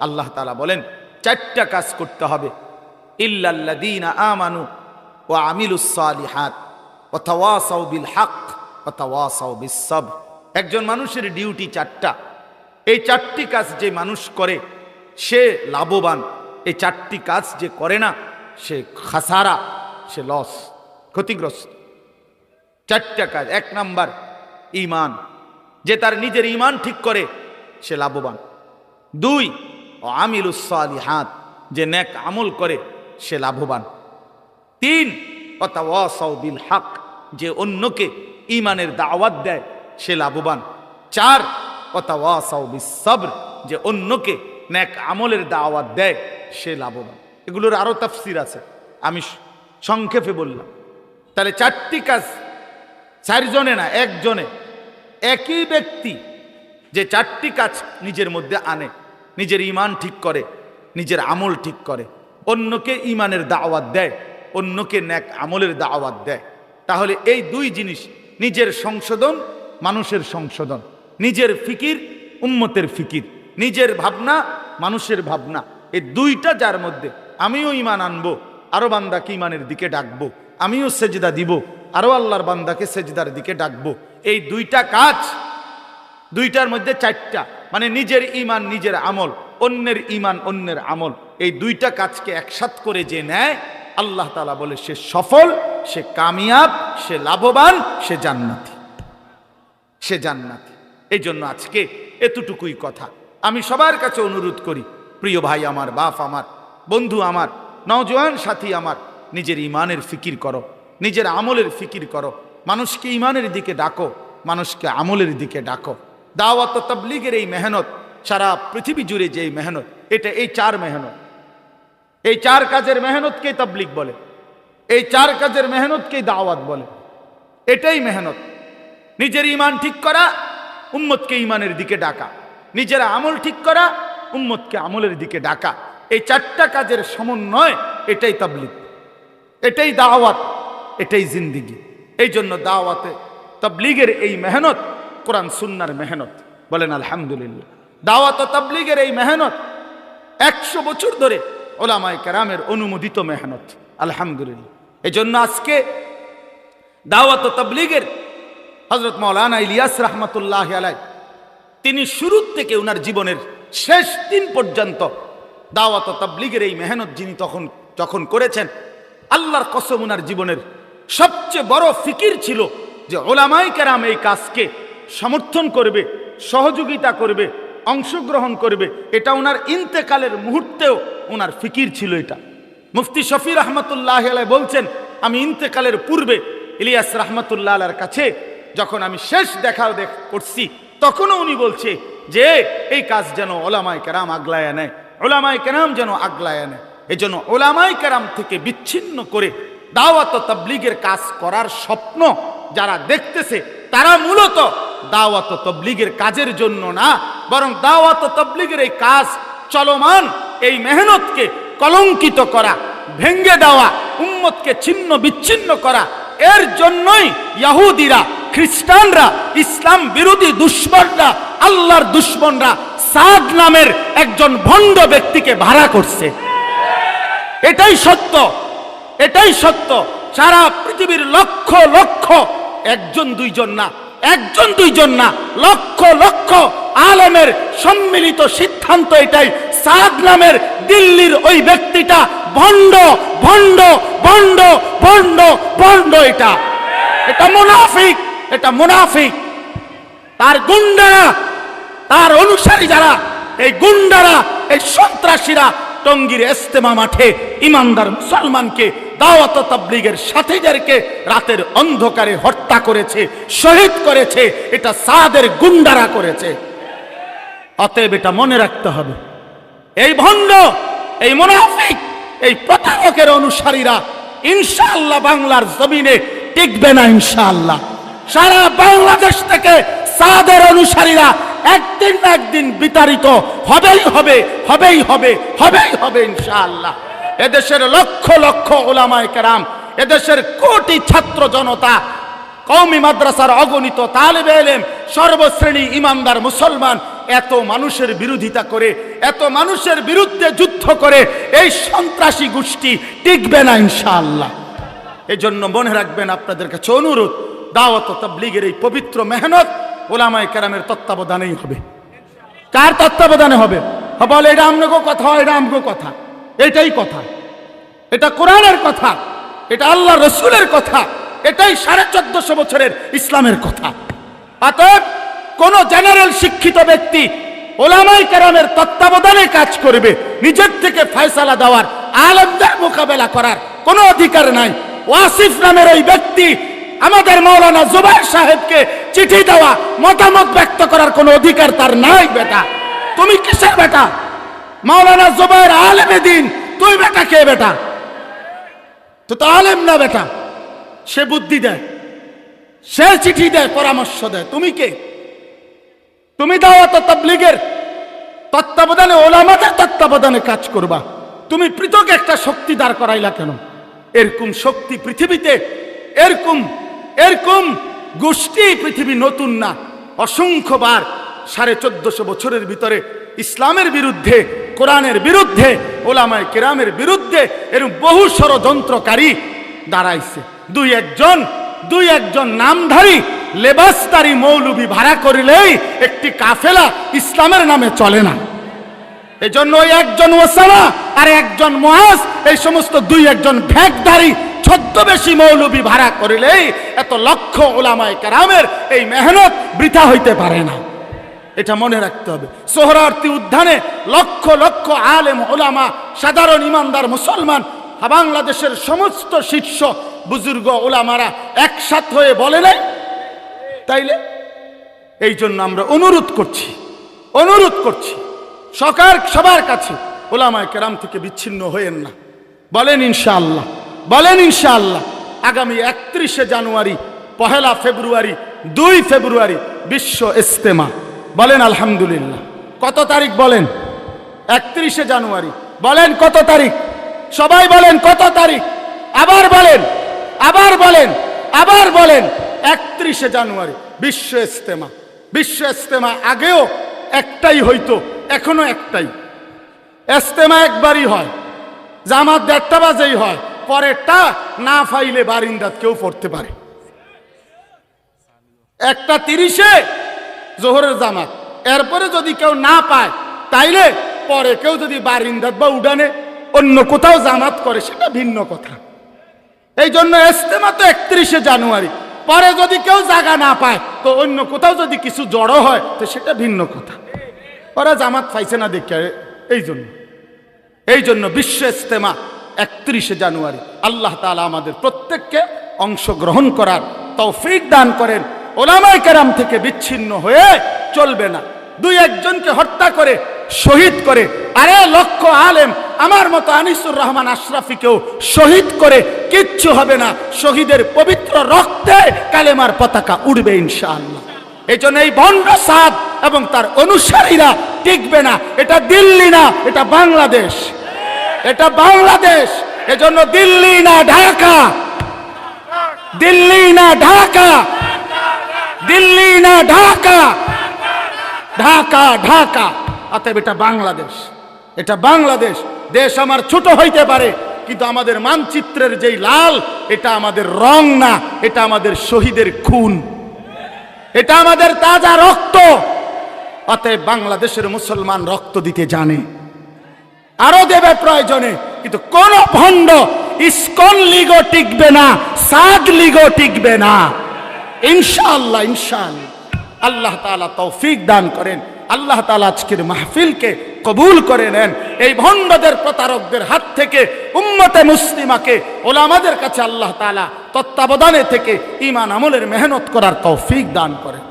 আল্লাহ তালা বলেন, চারটা কাজ করতে হবে। ইল্লাল্লাদিন আমানু ও আমিলুসালিহাত হক একজন মানুষের ডিউটি চারটা। এই চারটি কাজ যে মানুষ করে, সে লাভবান। এই চারটি কাজ যে করে না, সে খাসারা, সে লস, ক্ষতিগ্রস্ত। চারটা কাজ। এক নাম্বার ইমান যে তার নিজের ইমান ঠিক করে, সে লাভবান। দুই ও আমিলুসালিহাত যে নেক আমল করে, সে লাভবান। তিন বিল হাক, যে অন্যকে ইমানের দাওয়াত দেয়, সে লাভবান। চার সবর, যে অন্যকে ন্যাক আমলের দাওয়াত দেয়, সে লাভবান। এগুলোর আরও তাফসির আছে। আমি সংক্ষেপে বললাম। তাহলে চারটি কাজ, চারজনে না, একজনে। একই ব্যক্তি যে চারটি কাজ নিজের মধ্যে আনে নিজের ইমান ঠিক করে, নিজের আমল ঠিক করে। অন্যকে ইমানের দাওয়াত দেয়, অন্যকে ন্যাক আমলের দাওয়াত দেয়। তাহলে এই দুই জিনিস নিজের সংশোধন, মানুষের সংশোধন। নিজের ফিকির, উম্মতের ফিকির। নিজের ভাবনা, মানুষের ভাবনা। এই দুইটা যার মধ্যে আমিও ইমান আনব, আরও বান্দাকে ইমানের দিকে ডাকবো, আমিও সেজদা দিব, আরও আল্লাহর বান্দাকে সেজদার দিকে ডাকবো। এই দুইটা কাজ, দুইটার মধ্যে চারটা। মানে নিজের ইমান নিজের আমল, অন্যের ইমান অন্যের আমল, এই দুইটা কাজকে একসাথ করে যে নেয়, আল্লাহ তালা বলে সে সফল, সে কামিয়াব, সে লাভবান, সে জান্নাতি। সে জান্নাতি। এই জন্য আজকে এতটুকুই কথা। আমি সবার কাছে অনুরোধ করি, প্রিয় ভাই আমার, বাপ আমার, বন্ধু আমার, নওজোয়ান সাথী আমার, নিজের ইমানের ফিকির করো, নিজের আমলের ফিকির করো, মানুষকে ইমানের দিকে ডাকো, মানুষকে আমলের দিকে ডাকো। দাওয়াত তবলিগের এই মেহনত, সারা পৃথিবী জুড়ে যে মেহনত, এটা এই চার মেহনত। এই চার কাজের মেহনতকেই তবলিগ বলে, এই চার কাজের মেহনতকেই দাওয়াত বলে। এটাই মেহনত। নিজের ইমান ঠিক করা, উম্মতকে ইমানের দিকে ডাকা। নিজের আমল ঠিক করা, উম্মতকে আমলের দিকে ডাকা। এই চারটা কাজের সমন্বয়, এটাই তাবলিগ। এটাই দাওয়াত, এটাই জিন্দিগি। এই জন্য দাওয়াতে তাবলিগের এই মেহনত কোরআন সুন্নার মেহনত। বলেন, আলহামদুলিল্লাহ। দাওয়াত তাবলিগের এই মেহনত একশো বছর ধরে ওলামাই কেরামের অনুমোদিত মেহনত। আলহামদুলিল্লাহ। এই জন্য আজকে দাওয়াত তাবলিগের হজরত মৌলানা ইলিয়াস রহমতুল্লাহ আলাই তিনি শুরুর থেকে ওনার জীবনের শেষ দিন পর্যন্ত দাওয়াত তাবলিগের এই মেহনত যিনি তখন, যখন করেছেন, আল্লাহর কসম ওনার জীবনের সবচেয়ে বড় ফিকির ছিল যে ওলামাই কেরাম এই কাজকে সমর্থন করবে, সহযোগিতা করবে, অংশগ্রহণ করবে, এটা ওনার ইন্তেকালের মুহূর্তেও ওনার ফিকির ছিল এটা। মুফতি শফি রহমতুল্লাহ আলাই বলছেন, আমি ইন্তেকালের পূর্বে ইলিয়াস রহমতুল্লাহ আলার কাছে যখন আমি শেষ দেখাও দেখ, করছি, তখনও উনি বলছে যে, এই কাজ যেন ওলামায় কেরাম আগলায় নেয়, ওলামায় কেরাম যেন আগলায় নেয়। এই জন্য ওলামাই কেরাম থেকে বিচ্ছিন্ন করে দাওয়াত তাবলিগের কাজ করার স্বপ্ন যারা দেখতেছে, তারা মূলত দাওয়াত তবলিগের কাজের জন্য না, বরং দাওয়াত তবলিগের এই কাজ চলমান, এই মেহনতকে কলঙ্কিত করা, ভেঙ্গে দেওয়া, উম্মতকে ছিন্ন বিচ্ছিন্ন করা, এর জন্যই ইয়াহুদিরা, খ্রিস্টানরা, ইসলাম বিরোধী দুশ্মনরা, আল্লাহর দুশ্মনরা সাদ নামের একজন ভণ্ড ব্যক্তিকে ভাড়া করছে। এটাই সত্য এটাই সত্য, সারা পৃথিবীর লক্ষ লক্ষ, একজন দুইজন না একজন, দুইজন না, লক্ষ লক্ষ আলেমের সম্মিলিত সিদ্ধান্ত এটাই। সাদ নামের দিল্লির ওই ব্যক্তিটা ভণ্ড ভণ্ড ভণ্ড ভণ্ড ভণ্ড এটা। এটা মুনাফিক এটা মুনাফিক। তার গুন্ডারা, তার অনুসারী যারা, এই গুন্ডারা, এই সন্ত্রাসীরা টঙ্গীর এস্তেমা মাঠে ইমানদার মুসলমানকে দাওয়াত তাবলিগের সাথীদেরকে রাতের অন্ধকারে হত্যা করেছে, শহীদ করেছে, এটা সাদের গুন্ডারা করেছে। অতএব এটা মনে রাখতে হবে। এই ভণ্ড, এই মুনাফিক, এই প্রতারকের অনুসারীরা ইনশাআল্লাহ বাংলার জমিনে টিকবে না ইনশাআল্লাহ। সারা বাংলাদেশ থেকে সাদের অনুসারীরা একদিন একদিন বিতাড়িত হবেই হবে হবেই হবে হবেই হবে ইনশাআল্লাহ। এদেশের লক্ষ লক্ষ ওলামায় কেরাম, এদেশের কোটি ছাত্র জনতা কৌমি মাদ্রাসার অগণিত তালেবে এলেম, সর্বশ্রেণী ইমানদার মুসলমান, এত মানুষের বিরোধিতা করে, এত মানুষের বিরুদ্ধে যুদ্ধ করে, এই সন্ত্রাসী গোষ্ঠী টিকবে না ইনশাআল্লাহ। এই জন্য মনে রাখবেন আপনাদের কাছে অনুরোধ, দাওয়াত তাবলীগের এই পবিত্র মেহনত ওলামায় কেরামের তত্ত্বাবধানেই হবে। কার তত্ত্বাবধানে হবে? বলে, এটা আমগো কথা, এটা আমগো কথা। এটাই কথা। এটা কোরআনের কথা। এটা আল্লাহ রসুলের কথা। এটাই সাড়ে চোদ্দশো বছরের ইসলামের কথা। অতএব কোন জেনারেল শিক্ষিত ব্যক্তি ওলামাই কেরামের তত্ত্বাবধানে কাজ করবে, নিজের থেকে ফয়সালা দেওয়ার, আলমদের মোকাবেলা করার কোনো অধিকার নাই। ওয়াসিফ নামের ওই ব্যক্তি আমাদের মৌলানা জুবাইর সাহেবকে চিঠি দেওয়া, মতামত ব্যক্ত করার কোনো অধিকার তার নাই, বেটা। তুমি কিসের বেটা? মাওলানা জুবাইর আলেমে দিন। তুই বেটা কে বেটা? তো আলেম না বেটা। সে বুদ্ধি দেয়। সে চিঠি দেয়, পরামর্শ দেয়। তুমি কে? তুমি দাওয়াত তাবলীগের তত্ত্বাবধানে, ওলামাদের তত্ত্বাবধানে কাজ করবা। তুমি পৃথক একটা শক্তি দাঁড় করাইলা কেন? এরকম শক্তি পৃথিবীতে, এরকম এরকম গোষ্ঠী পৃথিবী নতুন না। অসংখ্যবার সাড়ে চোদ্দশো বছরের ভিতরে ইসলামের বিরুদ্ধে কোরআনের বিরুদ্ধে, ওলামায় কেরামের বিরুদ্ধে এরকম বহু ষড়যন্ত্রকারী দাঁড়াইছে। দুই একজন দুই একজন নামধারী, লেবাসদারি মৌলবি ভাড়া করিলেই একটি কাফেলা ইসলামের নামে চলে না। এই জন্য ওই একজন ওসামা আর একজন মহাজ এই সমস্ত দুই একজন ভ্যাকধারী ছদ্মবেশী মৌলবি ভাড়া করিলেই এত লক্ষ ওলামায় কেরামের এই মেহনত বৃথা হইতে পারে না। এটা মনে রাখতে হবে। সোহরার্থী উদ্যানে লক্ষ লক্ষ আলেম, ওলামা, সাধারণ ইমানদার, মুসলমান, বাংলাদেশের সমস্ত শীর্ষ বুজুর্গ, ওলামারা একসাথ হয়ে বলে নাই? তাইলে এই জন্য আমরা অনুরোধ করছি অনুরোধ করছি, সকার সবার কাছে ওলামায় কেরাম থেকে বিচ্ছিন্ন হয়েন না। বলেন ইনশাআল্লাহ বলেন ইনশাআল্লাহ, আগামী একত্রিশে জানুয়ারি, পহেলা ফেব্রুয়ারি, দুই ফেব্রুয়ারি বিশ্ব ইস্তেমা। বলেন আলহামদুলিল্লাহ। কত তারিখ বলেন? একত্রিশে জানুয়ারি। বলেন কত তারিখ? সবাই বলেন কত তারিখ? আবার বলেন আবার বলেন আবার বলেন। একত্রিশে জানুয়ারি, বিশ্ব ইস্তেমা বিশ্ব ইস্তেমা আগেও একটাই হইতো, এখনও একটাই। ইস্তেমা একবারই হয়। জামাত দেড়টা বাজেই হয়। পরেরটা না ফাইলে বারিন্দাত কেউ পড়তে পারে। একটা তিরিশে জোহরের জামাত। এরপরে যদি কেউ না পায়, তাইলে পরে কেউ যদি বারিন্দাত বা উডানে অন্য কোথাও জামাত করে, সেটা ভিন্ন কথা। এই জন্য এস্তেমা তো একত্রিশে জানুয়ারি। পরে যদি কেউ জায়গা না পায়, তো অন্য কোথাও যদি কিছু জড়ো হয়, তো সেটা ভিন্ন কথা। ওরা জামাত পাইছে না দেখে এই জন্য এই জন্য বিশ্ব ইস্তেমা একত্রিশে জানুয়ারি। আল্লাহ তালা আমাদের প্রত্যেককে অংশগ্রহণ করার তৌফিক দান করেন। ওলামাই কেরাম থেকে বিচ্ছিন্ন হয়ে চলবে না। দুই একজনকে হত্যা করে, শহীদ করে, আরে লক্ষ আলেম, আমার মতো আনিসুর রহমান আশরাফিকেও শহীদ করে কিচ্ছু হবে না। শহীদের পবিত্র রক্তে কালেমার পতাকা উড়বে ইনশাআল্লাহ। এই জন্য এই ভণ্ড সাদ এবং তার অনুসারীরা টিকবে না। এটা দিল্লি না, এটা বাংলাদেশ। এটা বাংলাদেশ। এজন্য দিল্লি না ঢাকা। দিল্লি না ঢাকা। দিল্লি না ঢাকা? ঢাকা ঢাকা। অতএব এটা বাংলাদেশ। এটা বাংলাদেশ। দেশ আমার ছোট হইতে পারে, কিন্তু আমাদের মানচিত্রের যেই লাল, এটা আমাদের রং না, এটা আমাদের শহীদের খুন। এটা আমাদের তাজা রক্ত। অতএব বাংলাদেশের মুসলমান রক্ত দিতে জানে। আরও দেবে প্রয়োজনে, কিন্তু কোন ভণ্ড ইস্কন লিগো টিকবে না, সাদ লিগো টিকবে না। ইনশাআল্লাহ ইনশাআল্লাহ। আল্লাহ তাআলা তৌফিক দান করেন। আল্লাহ তাআলা আজকের মাহফিলকে কবুল করে নেন। এই ভণ্ডদের প্রতারকদের হাত থেকে, উম্মতে মুসলিমাকে, ওলামাদের কাছে আল্লাহ তাআলা তত্ত্বাবধানে থেকে ইমান আমলের মেহনত করার তৌফিক দান করেন।